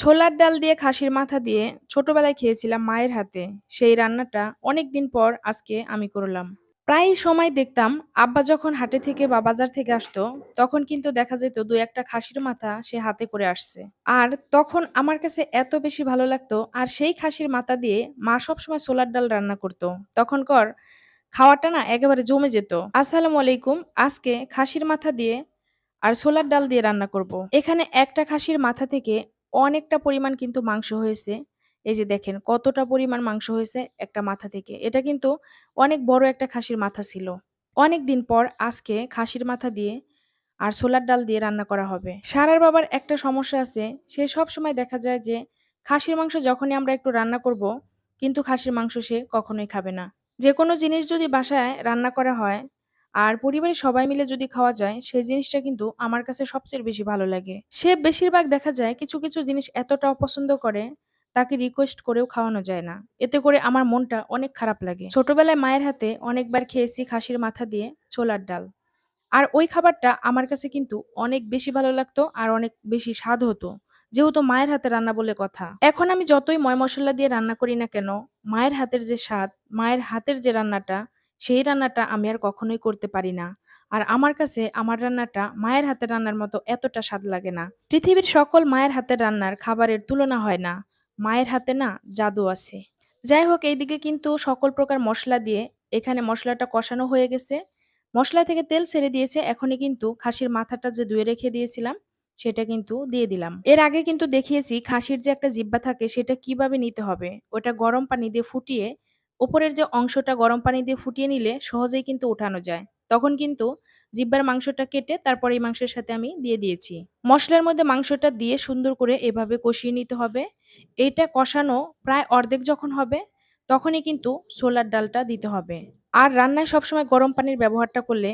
ছোলার ডাল দিয়ে খাসির মাথা দিয়ে ছোটবেলায় খেয়েছিলাম মায়ের হাতে। সেই রান্নাটা অনেক দিন পর আজকে আমি করলাম। প্রায় সময় দেখতাম আব্বা যখন হাটে থেকে বা বাজার থেকে আসতো, তখন কিন্তু দেখা যেত দু একটা খাসির মাথা সে হাতে করে আসছে। আর তখন আমার কাছে এত বেশি ভালো লাগতো, আর সেই খাসির মাথা দিয়ে মা সবসময় ছোলার ডাল রান্না করতো। তখনকার খাওয়াটা না একেবারে জমে যেত। আসসালামু আলাইকুম, আজকে খাসির মাথা দিয়ে আর সোলার ডাল দিয়ে রান্না করব। এখানে একটা খাসির মাথা থেকে অনেকটা পরিমাণ কিন্তু মাংস হয়েছে। এই যে দেখেন কতটা পরিমাণ মাংস হয়েছে একটা মাথা থেকে। এটা কিন্তু অনেক বড় একটা খাসির মাথা ছিল। অনেক দিন পর আজকে খাসির মাথা দিয়ে আর ছোলার ডাল দিয়ে রান্না করা হবে। সারার বাবার একটা সমস্যা আছে, সে সব সময় দেখা যায় যে খাসির মাংস যখনই আমরা একটু রান্না করব, কিন্তু খাসির মাংস সে কখনোই খাবে না। যে কোনো জিনিস যদি বাসায় রান্না করা হয় আর পরিবারের সবাই মিলে যদি খাওয়া যায়, সেই জিনিসটা কিন্তু আমার কাছে সবচেয়ে বেশি ভালো লাগে। সে বেশিরভাগ দেখা যায় কিছু কিছু জিনিস এতটা অপছন্দ করে, তাকে রিকোয়েস্ট করেও খাওয়ানো যায় না। এতে করে আমার মনটা অনেক খারাপ লাগে। ছোটবেলায় মায়ের হাতে অনেকবার খেয়েছি খাসির মাথা দিয়ে ছোলার ডাল। আর ওই খাবারটা আমার কাছে কিন্তু অনেক বেশি ভালো লাগতো আর অনেক বেশি স্বাদ হতো। যেহেতু মায়ের হাতে রান্না বলে কথা। এখন আমি যতই ময় মশলা দিয়ে রান্না করি না কেন, মায়ের হাতের যে স্বাদ, মায়ের হাতের যে রান্নাটা সেই রান্নাটা আমি আর কখনোই করতে পারি না। আর আমার কাছে আমার রান্নাটা মায়ের হাতের রান্নার মতো এতটা স্বাদ লাগে না। পৃথিবীর সকল মায়ের হাতের রান্নার খাবারের তুলনা হয় না। মায়ের হাতে না জাদু আছে। যাই হোক, এইদিকে কিন্তু সকল প্রকার মশলা দিয়ে এখানে মশলাটা কষানো হয়ে গেছে। মশলা থেকে তেল ছেড়ে দিয়েছে। এখনই কিন্তু খাসির মাথাটা যে ধুয়ে রেখে দিয়েছিলাম, সেটা কিন্তু দিয়ে দিলাম। এর আগে কিন্তু দেখিয়েছি, খাসির যে একটা জিব্বা থাকে, সেটা কীভাবে নিতে হবে? ওটা গরম পানি দিয়ে ফুটিয়ে উপরের যে অংশটা গরম পানি দিয়ে ফুটিয়ে নিলে সহজেই কিন্তু উঠানো যায়। তখন কিন্তু জিব্বার মাংসটা কেটে তারপর এই মাংসের সাথে আমি দিয়ে দিয়েছি। মশলার মধ্যে মাংসটা দিয়ে সুন্দর করে এভাবে কষিয়ে নিতে হবে। এটা কষানো প্রায় অর্ধেক যখন হবে, তখনই কিন্তু ছোলার ডালটা দিতে হবে। আর রান্নায় সবসময় গরম পানির ব্যবহারটা করলে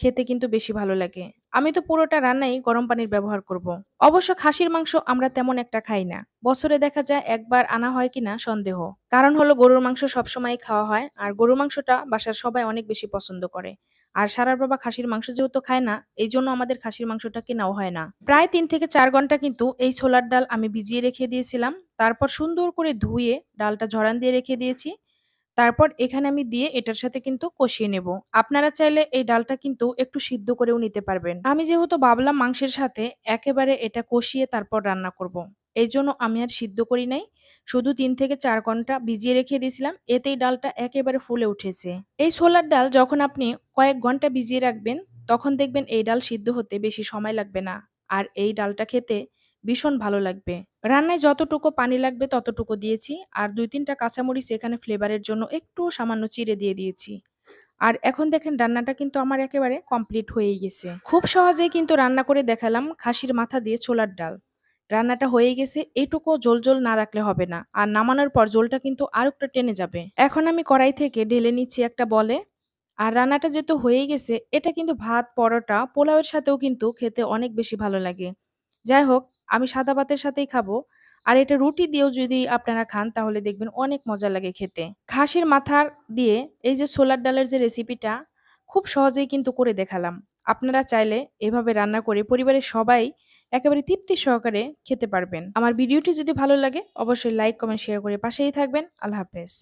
খেতে কিন্তু বেশি ভালো লাগে। আমি তো পুরোটা রান্নাই গরম পানির ব্যবহার করব। অবশ্য খাসির মাংস আমরা তেমন একটা খাই না। বছরে দেখা যায় একবার আনা হয় কিনা সন্দেহ। কারণ হলো গরুর মাংস সবসময় খাওয়া হয় আর গরুর মাংসটা বাসার সবাই অনেক বেশি পছন্দ করে। আর সারার বাবা খাসির মাংস যেহেতু খায় না এই জন্য আমাদের খাসির মাংসটা কেনাও হয় না। প্রায় তিন থেকে চার ঘণ্টা কিন্তু এই ছোলার ডাল আমি ভিজিয়ে রেখে দিয়েছিলাম। তারপর সুন্দর করে ধুয়ে ডালটা ঝরান দিয়ে রেখে দিয়েছি। তারপর এখানে আমি দিয়ে এটার সাথে কিন্তু কষিয়ে নেব। আপনারা চাইলে এই ডালটা কিন্তু একটু সিদ্ধ করেও নিতে পারবেন। আমি যেহেতু ভাবলাম মাংসের সাথে একেবারে এটা কষিয়ে তারপর রান্না করব। এই জন্য আমি আর সিদ্ধ করি নাই। শুধু তিন থেকে চার ঘণ্টা ভিজিয়ে রেখে দিয়েছিলাম। এতেই ডালটা একেবারে ফুলে উঠেছে। এই ছোলার ডাল যখন আপনি কয়েক ঘণ্টা ভিজিয়ে রাখবেন, তখন দেখবেন এই ডাল সিদ্ধ হতে বেশি সময় লাগবে না। আর এই ডালটা খেতে ভীষণ ভালো লাগবে। রান্নায় যতটুকু পানি লাগবে ততটুকু দিয়েছি। আর দুই তিনটা কাঁচামরিচ এখানে ফ্লেভারের জন্য একটু সামান্য চিড়ে দিয়ে দিয়েছি। আর এখন দেখেন রান্নাটা কিন্তু আমার একেবারে কমপ্লিট হয়েই গেছে। খুব সহজেই কিন্তু রান্না করে দেখালাম খাসির মাথা দিয়ে ছোলার ডাল। রান্নাটা হয়ে গেছে এইটুকু জল জল না রাখলে হবে না। আর নামানোর পর জলটা কিন্তু আর একটা টেনে যাবে। এখন আমি কড়াই থেকে ঢেলে নিচ্ছি একটা বলে। আর রান্নাটা যেহেতু হয়ে গেছে, এটা কিন্তু ভাত, পরোটা, পোলাওয়ের সাথেও কিন্তু খেতে অনেক বেশি ভালো লাগে। যাই হোক আমি সাদা ভাতের সাথেই খাব। আর এটা রুটি দিয়েও যদি আপনারা খান, তাহলে দেখবেন অনেক মজা লাগে খেতে। খাসির মাথার দিয়ে এই যে ছোলার ডালের যে রেসিপিটা খুব সহজেই কিন্তু করে দেখালাম। আপনারা চাইলে এভাবে রান্না করে পরিবারের সবাই একেবারে তৃপ্তি সহকারে খেতে পারবেন। আমার ভিডিওটি যদি ভালো লাগে, অবশ্যই লাইক কমেন্ট শেয়ার করে পাশেই থাকবেন। আল্লাহ হাফেজ।